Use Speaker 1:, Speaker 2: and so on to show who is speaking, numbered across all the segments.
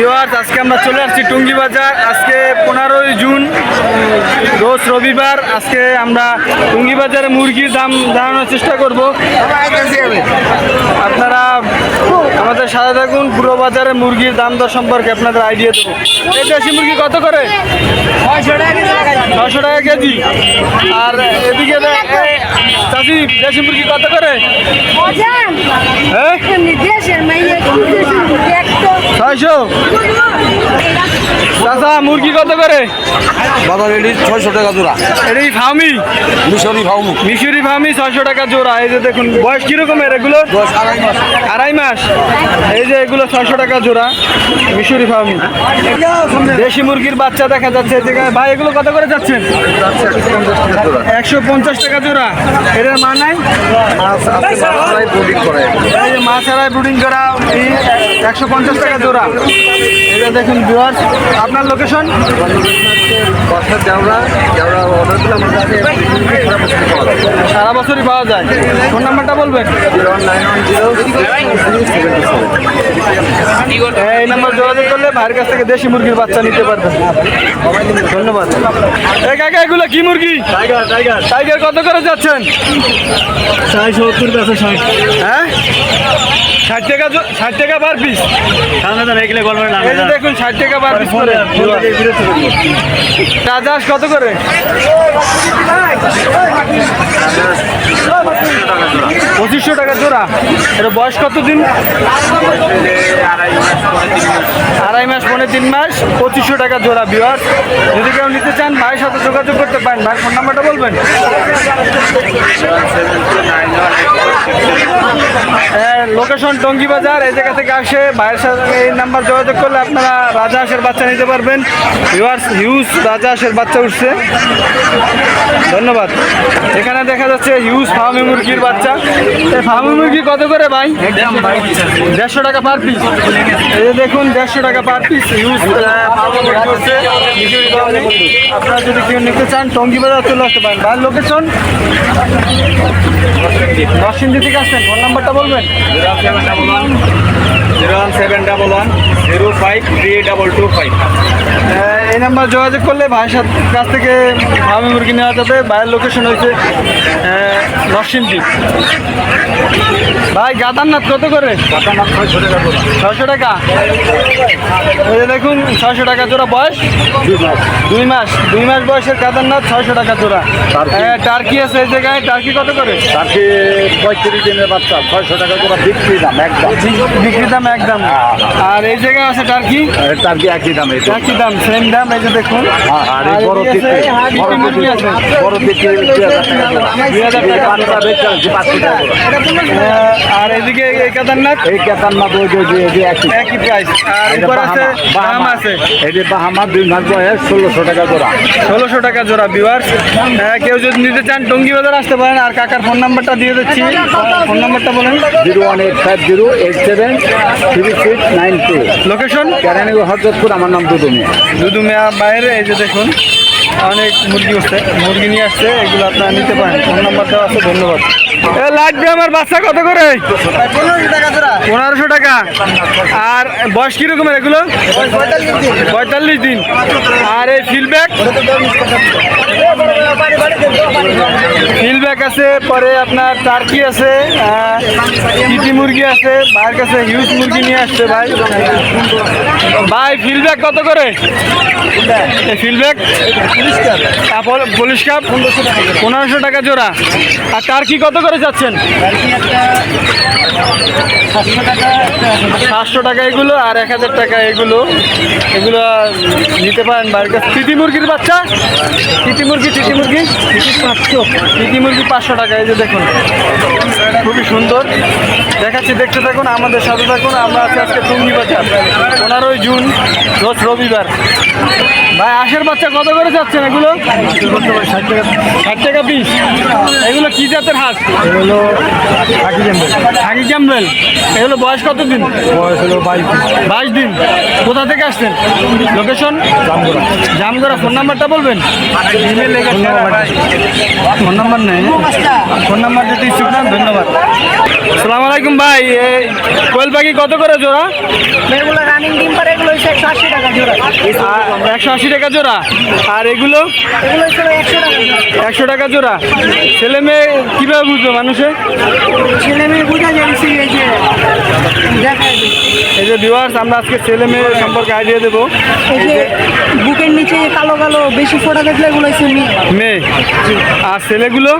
Speaker 1: Viewers আজকে আমরা চলে আসছি টুঙ্গি বাজার। আজকে পনেরোই জুন রোজ রবিবার। আজকে আমরা টুঙ্গি বাজারে মুরগির দাম জানানোর চেষ্টা করব। আপনারা আমাদের সাথে থাকুন পুরো বাজারে মুরগির দাম দর সম্পর্কে আপনাদের আইডিয়া দেবো। এই দেশি মুরগি কত করে? ছশো টাকা কেজি। আর এদিকে চাষি দেশি মুরগি কত করে? হ্যাঁ? ছয়শো? চাষা মুরগি কত করে?
Speaker 2: বাজার এটি ছয়শো টাকা জোড়া।
Speaker 1: এটা এই ফার্মি
Speaker 2: মিশরি ভাউমু
Speaker 1: মিশরি ফার্মি ছয়শো টাকা জোড়া। এই যে দেখুন বয়স কিরকমের এগুলো?
Speaker 2: আড়াই মাস।
Speaker 1: এই যে এগুলো ছয়শো টাকা জোড়া মিশরি ফার্মি দেশি মুরগির বাচ্চা দেখা যাচ্ছে ভাই এগুলো কত করে যাচ্ছেন? একশো পঞ্চাশ টাকা জোড়া। এটার মা নাই? মাছ ছাড়াই ব্রুডিং করা একশো পঞ্চাশ টাকা জোড়া। এটা দেখুন ভিউয়ার্স আপনার লোকেশন
Speaker 2: বছর যাওয়া যাওয়া অর্ডার দিলে আমার কাছে
Speaker 1: সারা বছরই পাওয়া যায়। ফোন নাম্বারটা বলবেন?
Speaker 2: সেভেন্টি
Speaker 1: এই নাম্বার যোগাযোগ করলে ভাইয়ের কাছ থেকে দেশি মুরগির বাচ্চা নিতে পারবেন। ধন্যবাদ। এই কাকা এগুলো কি মুরগি?
Speaker 2: টাইগার টাইগার
Speaker 1: টাইগার কত করে যাচ্ছেন?
Speaker 2: ষাট সত্তর আছে ষাট।
Speaker 1: হ্যাঁ? ষাট টাকা ষাট টাকা পার পিস
Speaker 2: সামনে তো রেখলে গল্প
Speaker 1: দেখুন ষাট টাকা পার পিস করে। রাজাস কত করে? পঁচিশশো টাকা জোড়া। এটা বয়স কত দিন আড়াই মাস পৌনে তিন মাস। পঁচিশশো টাকা জোড়া বিওয়ার যদি কেউ নিতে চান ভাইয়ের সাথে যোগাযোগ করতে পারেন। ভাই ফোন নাম্বারটা বলবেন? লোকেশন টঙ্গি বাজার, এই জায়গা থেকে আসে, ভাইয়ের সাথে এই নাম্বার যোগাযোগ করলে আপনারা রাজা হাঁসের বাচ্চা নিতে পারবেন। ভিউয়ার্স হিউজ রাজা হাঁসের বাচ্চা উঠছে। ধন্যবাদ। এখানে দেখা যাচ্ছে হিউজ ফার্মি মুরগির বাচ্চা। এই ফার্মি মুরগি কত করে ভাই? দেড়শো টাকা পার পিস এই যে দেখুন দেড়শো টাকা পার পিস ইউজ করছে আপনারা যদি কেউ নিতে চান টঙ্গি বাজার চলে আসতে পারেন। ভাই লোকেশন নরসিংদী থেকে আসছেন। ফোন নাম্বারটা বলবেন?
Speaker 2: Zero one seven double one zero five three double two five.
Speaker 1: এই নাম্বার যোগাযোগ করলে ভাইয়ের সাথে কাছ থেকে ফার্মি মুরগি নেওয়া যাবে। ভাইয়ের লোকেশন হয়েছে আহ, নরসিংদী। ভাই গাদারনাথ কত করে? ছয়শো টাকা। এই যে দেখুন ছয়শো টাকা জোড়া বয়স। দুই মাস। দুই মাস বয়সের কেদারনাথ ছয়শো টাকা জোড়া। হ্যাঁ, টার্কি আছে এই জায়গায়। টার্কি কত করে?
Speaker 2: তাকে পঁয়ত্রিশ দিনের বাচ্চা ছয়শো টাকা করে বিক্রি দাম একদম।
Speaker 1: বিক্রি দাম একদম। আর এই জায়গায় আছে টার্কি?
Speaker 2: টার্কি একই দাম
Speaker 1: একই দাম সেম দাম এই যে দেখুন।
Speaker 2: আর বড় বড় বড়
Speaker 1: আর এদিকে এই কেদারনাথ?
Speaker 2: এই কেতারনাথ ওই যে যে- যে একই।
Speaker 1: একই প্রাইস আর উপর আছে
Speaker 2: বাহামা,
Speaker 1: দাম
Speaker 2: বাহামা।
Speaker 1: আছে।
Speaker 2: এটি বাহামা দুই বয়স ষোলোশো টাকা জোড়া।
Speaker 1: ষোলোশো টাকা জোড়া ভিউয়ার কেউ যদি নিতে চান টঙ্গি বাজার আসতে পারেন। আর কাকার ফোন নাম্বারটা দিয়ে দিচ্ছি। ফোন নাম্বারটা বলেন।
Speaker 2: Zero one eight five zero eight seven three six nine two.
Speaker 1: Location
Speaker 2: Keraniganj Harjatpur আমার নাম দুদু মিয়া
Speaker 1: দুদু মেয়া বাইরে এই যে দেখুন। অনেক মুরগি হচ্ছে মুরগি নিয়ে আসছে এগুলো আপনারা নিতে পারেন। ফোন নাম্বার দেওয়া আছে ধন্যবাদ। এ লাগবে আমার বাচ্চা কত করে? পনেরোশো টাকা। আর বয়স কিরকমের এগুলো? পঁয়তাল্লিশ দিন। আর এই ফিলব্যাক ফিলব্যাক আছে, পরে আপনার টার্কি আছে কিটি মুরগি আছে, ভাইয়ের কাছে হিউজ মুরগি নিয়ে আসছে ভাই। ভাই ফিলব্যাক কত করে? এই ফিলব্যাক পুলিশ কাপ পনেরোশো টাকা জোড়া। আর টার্কি কত করে যাচ্ছেন? সাতশো টাকা এগুলো আর এক হাজার টাকা এগুলো। এগুলো নিতে পারেন বাড়ির কাছে। মুরগির বাচ্চা? তিতি মুরগি তিতি মুরগি? পাঁচশো তিতি মুরগি পাঁচশো টাকা, এই যে দেখুন। খুবই সুন্দর। দেখাচ্ছি, দেখতে থাকুন, আমাদের সাথে থাকুন। আমরা আজকে আজকে টুঙ্গি বাজার। পনেরোই জুন রোজ রবিবার। ভাই আশের বাচ্চা কত করে যাচ্ছেন এগুলো? ষাট টাকা ষাট টাকা পিস এগুলো কি জাতের হাঁস? এগুলো হাকি ক্যাম্বেল হাকি ক্যাম্বেল এগুলো বয়স কত দিন বয়স হলো বাইশ বাইশ দিন। কোথা থেকে আসছেন? লোকেশন? জামগড়া। জামগড়া। ফোন নাম্বারটা বলবেন? ফোন নাম্বার নেই। ফোন নাম্বার দিতে ইচ্ছুক না ধন্যবাদ। সালাম আলাইকুম ভাই। এই কোয়েল পাখি কত করে জোড়া?
Speaker 3: রানিং ডিম পারে এগুলো ষাট একশো আশি টাকা জোড়া।
Speaker 1: একশো আশি টাকা জোড়া। আর এগুলো?
Speaker 3: একশো টাকা
Speaker 1: একশো টাকা জোড়া। ছেলে মেয়ে কীভাবে বুঝবে মানুষে?
Speaker 3: ছেলে মেয়ে বোঝা যাচ্ছে এই যে দেখা
Speaker 1: এই যে ভিউয়ার্স আমরা আজকে ছেলে মেয়ে সম্পর্কে আইডিয়া দেবো।
Speaker 3: বুকের নিচে কালো কালো বেশি ফোটা দেখলে এগুলো হচ্ছে মেয়ে।
Speaker 1: মেয়ে। আর ছেলেগুলো?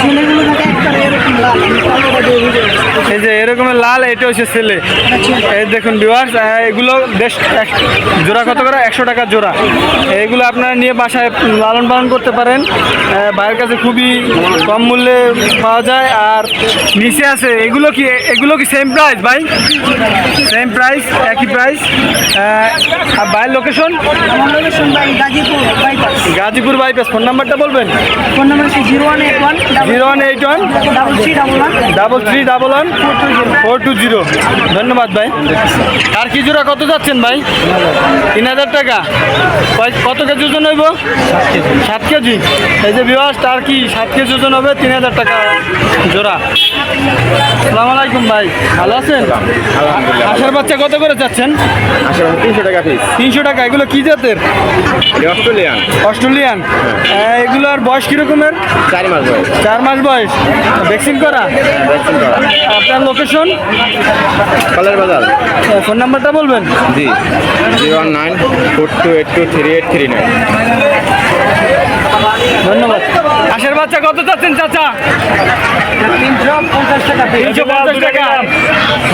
Speaker 3: ছেলেগুলো থাকে একটা এরকম লাল কালোটা দিয়ে বুঝে যাচ্ছে।
Speaker 1: এই যে এরকমের লাল এটা হচ্ছে ছেলে এই দেখুন ভিউয়ার্স এগুলো বেশ এক- জোড়া কত করে? একশো টাকা জোড়া। এগুলো আপনারা নিয়ে বাসায় লালন পালন করতে পারেন। বাইরের কাছে খুবই কম মূল্যে পাওয়া যায়। আর নিচে আছে এগুলো কি এগুলো কি সেম প্রাইস ভাই? সেম প্রাইস একই প্রাইস আর বাইরের লোকেশন
Speaker 3: গাজীপুর বাইপাস
Speaker 1: ফোন নাম্বারটা বলবেন?
Speaker 3: Phone number zero one eight one
Speaker 1: zero one eight one
Speaker 3: double three double one
Speaker 1: double three double one four two zero. ধন্যবাদ ভাই। আর কি জোড়া কত যাচ্ছেন ভাই? তিন হাজার টাকা। কত কেজি ওজন হইব? সাত কেজি। এই যে বিবাস তার কি সাত কেজি ওজন হবে? তিন হাজার টাকা জোড়া। সালাম আলাইকুম ভাই। ভালো আছেন? আশার বাচ্চা কত করে যাচ্ছেন?
Speaker 2: তিনশো টাকা পিস
Speaker 1: তিনশো টাকা। এগুলো কি জাতের?
Speaker 2: অস্ট্রেলিয়ান।
Speaker 1: অস্ট্রেলিয়ান। আহ, এগুলোর বয়স কীরকমের?
Speaker 2: চার মাস বয়স।
Speaker 1: চার মাস বয়স। ভ্যাকসিন করা?
Speaker 2: আপনার করা।
Speaker 1: আপনার লোকেশন
Speaker 2: কালার বাজার।
Speaker 1: ফোন নাম্বারটা বলবেন?
Speaker 2: জি zero one nine four two eight two three eight three nine.
Speaker 1: ধন্যবাদ। আশের বাচ্চা কত চাচ্ছেন চাচা? তিনশো পঞ্চাশ টাকা। তিনশো পঞ্চাশ টাকা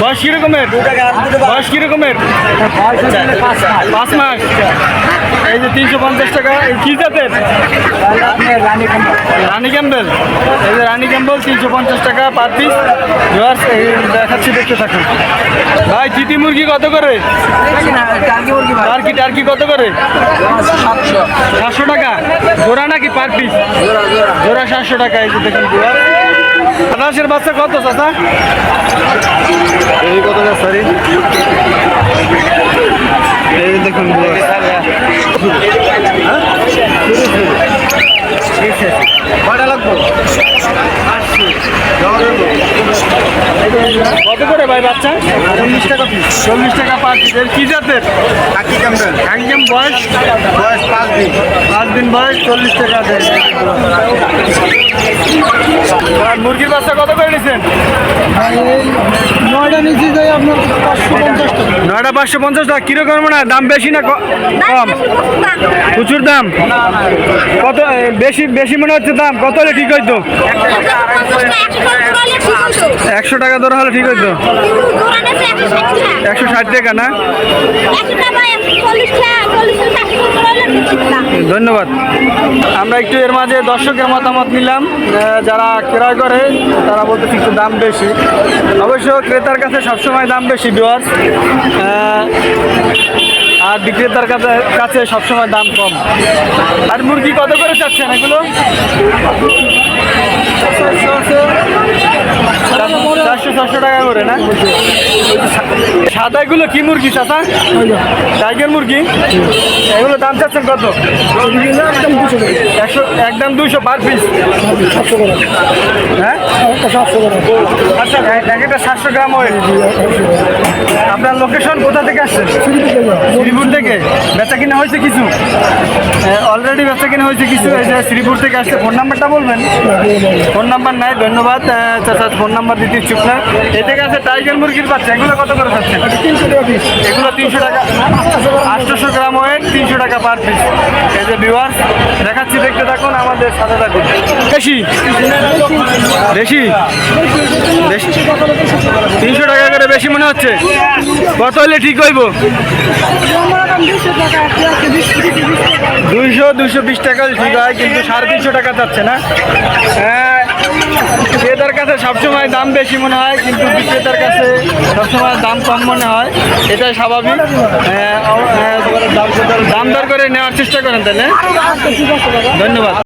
Speaker 1: বয়স কিরকমের? বয়স কিরকমের পাঁচ মাস। এই যে তিনশো পঞ্চাশ টাকা, এই কি জাতের? রানী ক্যাম্বেল এই যে রানী ক্যাম্বেল তিনশো পঞ্চাশ টাকা পার পিস দেখাচ্ছি, দেখতে থাকুন। ভাই চিটি মুরগি কত করে? টার্কি টার্কি কত করে? সাতশো টাকা। জোড়া নাকি পার পিস জোড়া সাতশো টাকা, এই যে দেখুন আনাসের বাচ্চা কত, চাচা এই কত সরি এই যে দেখুন দুয়ার। কত করে ভাই বাচ্চা চল্লিশ টাকা পিস চল্লিশ টাকা পার পিস এর কি জাতের
Speaker 2: কাকি ক্যাম্পেল
Speaker 1: একদম বয়স
Speaker 2: বয়স পাঁচ দিন
Speaker 1: পাঁচ দিন বয়স চল্লিশ টাকা দেয় মুরগির বাচ্চা কত করে নিছেন
Speaker 3: নয়টা যাই আপনার পাঁচশো পঞ্চাশ টাকা।
Speaker 1: নয়টা পাঁচশো পঞ্চাশ টাকা, কীরকম না দাম বেশি না কম? প্রচুর দাম। কত বেশি বেশি মনে হচ্ছে দাম। কত হলে ঠিক হইতো? একশো টাকা ধরা হলে ঠিক হইতো। একশো ষাট টাকা না? ধন্যবাদ। আমরা একটু এর মাঝে দর্শকের মতামত নিলাম। যারা ক্রয় করে, তারা বলতেছে একটু দাম বেশি। অবশ্য ক্রেতার কাছে সবসময় দাম বেশি বিওয়ার আর বিক্রেতার কাছে কাছে সবসময় দাম কম। আর মুরগি কত করে চাচ্ছেন এগুলো? চারশো টাকা করে না? সাদাগুলো কি মুরগি, চাচা? টাইগার মুরগি? এগুলো দাম চাচ্ছেন কত? একশো, একদম দুইশো পার পিস হ্যাঁ? আচ্ছা এক একটা সাতশো গ্রাম ওয়েট আপনার লোকেশন কোথা থেকে আসছেন শ্রীপুর থেকে। বেচা কিনা হয়েছে কিছু? অলরেডি বেচা কিনা হয়েছে কিছু। শ্রীপুর থেকে আসছে। ফোন নাম্বারটা বলবেন? ফোন নাম্বার নাই, ধন্যবাদ। চাচা, ফোন নাম্বার দিতে ইচ্ছুক না। এতে গেছে টাইগার মুরগির বাচ্চা এগুলো কত করে খাচ্ছেন
Speaker 3: তিনশো টাকা পিস
Speaker 1: এগুলো তিনশো টাকা। আটশোশো গ্রাম ওয়েট তিনশো টাকা পার পিস এই যে ভিউয়ার্স দেখাচ্ছি দেখতে থাকুন আমাদের সাথে থাকুন। বেশি বেশি বেশি তিনশো টাকা করে বেশি মনে হচ্ছে? কত হলে ঠিক হইব?
Speaker 3: দুশো
Speaker 1: দুইশো দুইশো বিশ টাকা ঠিক হয় কিন্তু সাড়ে তিনশো টাকা যাচ্ছে না। হ্যাঁ, ক্রেতার কাছে সবসময় দাম বেশি মনে হয়, কিন্তু বিক্রেতার কাছে সবসময় দাম কম মনে হয়। এটাই স্বাভাবিক। দাম দর করে নেওয়ার চেষ্টা করেন তাহলে ধন্যবাদ।